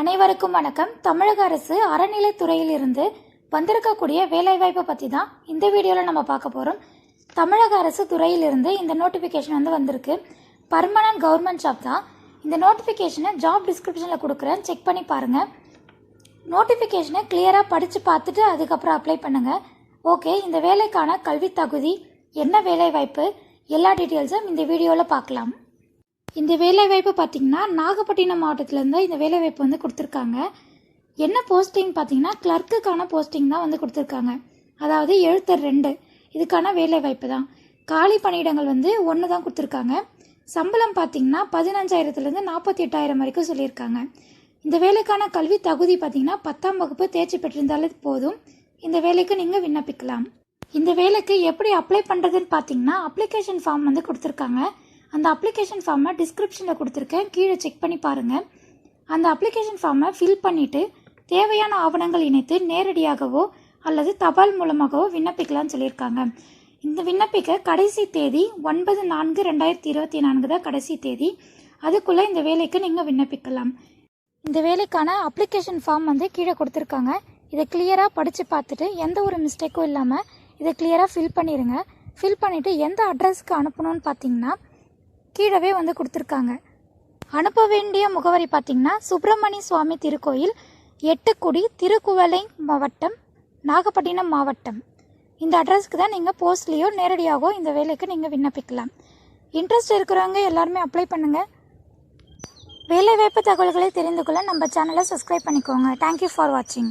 அனைவருக்கும் வணக்கம். தமிழக அரசு அறநிலைத்துறையிலிருந்து வந்திருக்கக்கூடிய வேலைவாய்ப்பை பற்றி தான் இந்த வீடியோவில் நம்ம பார்க்க போகிறோம் தமிழக அரசு துறையிலிருந்து இந்த நோட்டிஃபிகேஷன் வந்து வந்திருக்கு. பர்மனன்ட் கவர்மெண்ட் ஜாப் தான். இந்த நோட்டிஃபிகேஷனை ஜாப் டிஸ்கிரிப்ஷனில் கொடுக்குறேன். செக் பண்ணி பாருங்கள் நோட்டிஃபிகேஷனை கிளியராக படித்து பார்த்துட்டு அதுக்கப்புறம் அப்ளை பண்ணுங்கள் ஓகே இந்த வேலைக்கான கல்வி தகுதி என்ன வேலைவாய்ப்பு எல்லா டீட்டெயில்ஸும் இந்த வீடியோவில் பார்க்கலாம். இந்த வேலைவாய்ப்பு பார்த்தீங்கன்னா நாகப்பட்டினம் மாவட்டத்திலேருந்து இந்த வேலைவாய்ப்பு வந்து கொடுத்துருக்காங்க. என்ன போஸ்டிங் பார்த்தீங்கன்னா கிளர்க்குக்கான போஸ்டிங் தான் வந்து கொடுத்துருக்காங்க. அதாவது எழுத்தர் ரெண்டு. இதுக்கான வேலைவாய்ப்பு தான். காலி பணியிடங்கள் வந்து ஒன்று தான் கொடுத்துருக்காங்க. சம்பளம் பார்த்தீங்கன்னா பதினஞ்சாயிரத்துலேருந்து நாற்பத்தி எட்டாயிரம் வரைக்கும் சொல்லியிருக்காங்க. இந்த வேலைக்கான கல்வி தகுதி பார்த்தீங்கன்னா பத்தாம் வகுப்பு தேர்ச்சி பெற்றிருந்தாலே போதும். இந்த வேலைக்கு நீங்கள் விண்ணப்பிக்கலாம். இந்த வேலைக்கு எப்படி அப்ளை பண்ணுறதுன்னு பார்த்தீங்கன்னா அப்ளிகேஷன் ஃபார்ம் வந்து கொடுத்துருக்காங்க. அந்த அப்ளிகேஷன் ஃபார்மை டிஸ்கிரிப்ஷனில் கொடுத்துருக்கேன். கீழே செக் பண்ணி பாருங்கள் அந்த அப்ளிகேஷன் ஃபார்மை ஃபில் பண்ணிவிட்டு தேவையான ஆவணங்கள் இணைத்து நேரடியாகவோ அல்லது தபால் மூலமாகவோ விண்ணப்பிக்கலாம்னு சொல்லியிருக்காங்க. இந்த விண்ணப்பிக்க கடைசி தேதி ஒன்பது நான்கு ரெண்டாயிரத்தி இருபத்தி நான்கு தான் கடைசி தேதி. அதுக்குள்ளே இந்த வேலைக்கு நீங்கள் விண்ணப்பிக்கலாம். இந்த வேலைக்கான அப்ளிகேஷன் ஃபார்ம் வந்து கீழே கொடுத்துருக்காங்க. இதை கிளியராக படித்து பார்த்துட்டு எந்த ஒரு மிஸ்டேக்கும் இல்லாமல் இதை கிளியராக ஃபில் பண்ணிடுங்க ஃபில் பண்ணிவிட்டு எந்த அட்ரஸ்க்கு அனுப்பணும்னு பார்த்தீங்கன்னா கீழவே வந்து கொடுத்துருக்காங்க. அனுப்ப வேண்டிய முகவரி பார்த்திங்கன்னா சுப்பிரமணிய சுவாமி திருக்கோயில் எட்டுக்குடி திருக்குவளை மாவட்டம் நாகப்பட்டினம் மாவட்டம். இந்த அட்ரஸ்க்கு தான் நீங்கள் போஸ்ட்லேயோ நேரடியாகவோ இந்த வேலைக்கு நீங்கள் விண்ணப்பிக்கலாம். இன்ட்ரெஸ்ட் இருக்கிறவங்க எல்லாருமே அப்ளை பண்ணுங்கள் வேலைவாய்ப்பு தகவல்களை தெரிந்து கொள்ள நம்ம சேனலை சப்ஸ்கிரைப் பண்ணிக்கோங்க. தேங்க்யூ ஃபார் வாட்சிங்